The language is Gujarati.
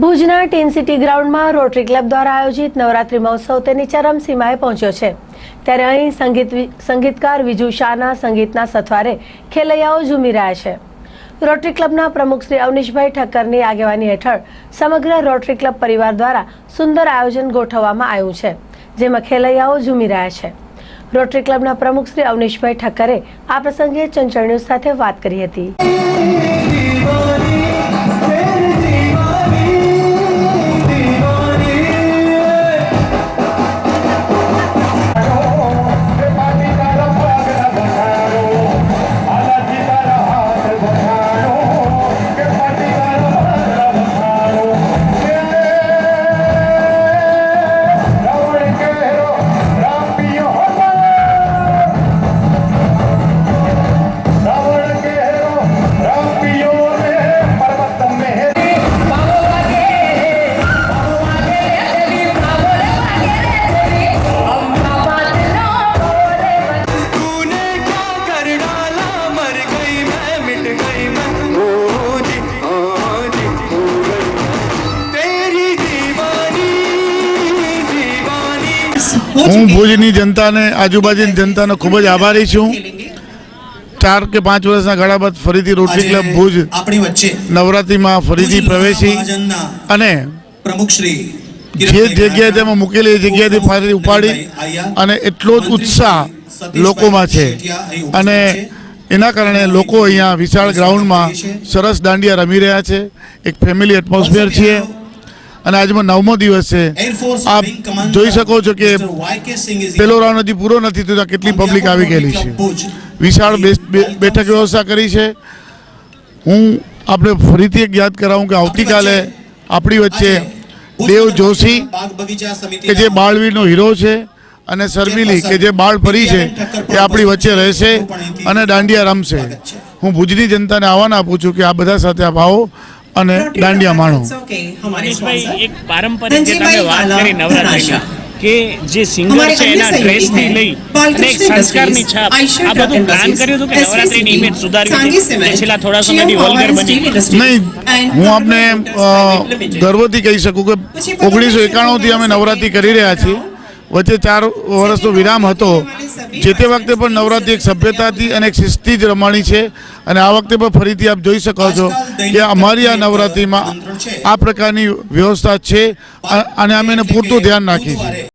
ભુજના ટીન સિટી ગ્રાઉન્ડમાં રોટરી ક્લબ દ્વારા આયોજિત નવરાત્રિ મહોત્સવ તેની ચરમસીમાએ પહોંચ્યો છે. ત્યારે અહીં સંગીત સંગીતકાર વિજુ શાહના સંગીતના સથવારે ખેલૈયાઓ ઝૂમી રહ્યા છે. રોટરી ક્લબના પ્રમુખ શ્રી અવનીશભાઈ ઠક્કરની આગેવાની હેઠળ સમગ્ર રોટરી ક્લબ પરિવાર દ્વારા સુંદર આયોજન ગોઠવવામાં આવ્યું છે, જેમાં ખેલૈયાઓ ઝૂમી રહ્યા છે. રોટરી ક્લબના પ્રમુખ શ્રી અવનીશભાઈ ઠક્કરે આ પ્રસંગે ચંચળ ન્યૂઝ સાથે વાત કરી હતી. હું ભુજની જનતાને આજુબાજુની જનતાનો ખૂબ જ આભારી છું. ચાર કે પાંચ વર્ષના ગાળા બાદ ફરીથી રોટરી ક્લબ ભુજ નવરાત્રિમાં ફરીથી પ્રવેશી અને જે જગ્યાએ તેમાં મૂકેલી એ જગ્યાએથી ફરીથી ઉપાડી અને એટલો જ ઉત્સાહ લોકોમાં છે. અને એના કારણે લોકો અહીંયા વિશાળ ગ્રાઉન્ડમાં સરસ દાંડિયા રમી રહ્યા છે. એક ફેમિલી એટમોસ્ફિયર છીએ. અને આજમાં નવમો દિવસ છે. આપ જોઈ શકો છો કે પેલો રાઉન્ડ હજી પૂરો નથી થયો કેટલી પબ્લિક આવી ગયેલી છે. વિશાળ બેઠક વ્યવસ્થા કરી છે. હું આપણે ફરીથી એક યાદ કરાવું કે આવતીકાલે આપણી વચ્ચે દેવ જોશી કે જે બાળવીરનો હીરો છે અને શર્મિલી કે જે બાળ ફરી છે એ આપણી વચ્ચે રહેશે અને દાંડિયા રમશે. હું ભુજની જનતાને આહવાન આપું છું કે આ બધા સાથે આપ આવો. અને દાંડિયા માણો. એક પારંપરિક જે તમે વાત કરી નવરાત્રિની કે જે સિંગર છે એના ડ્રેસથી લઈ અને એક સંસ્કારની છાપ. આ બધું પ્લાન કર્યું હતું કે નવરાત્રિની ઇમેજ સુધારવી હતી. છેલ્લા થોડા સમયથી વલ્ગર બની. નહીં હું આપને ગર્વથી કહી શકું કે ઓગણીસો એકાણુંથી અમે નવરાત્રિ કરી રહ્યા છીએ. વચ્ચે ચાર વર્ષનો વિરામ હતો. જે તે વખતે પણ નવરાત્રિ એક સભ્યતાથી અને એક શિસ્તી જ રમાણી છે. અને આ વખતે પણ ફરીથી આપ જોઈ શકો છો કે અમારી આ નવરાત્રિમાં આ પ્રકારની વ્યવસ્થા છે. અને અમે એને પૂરતું ધ્યાન રાખીએ છીએ.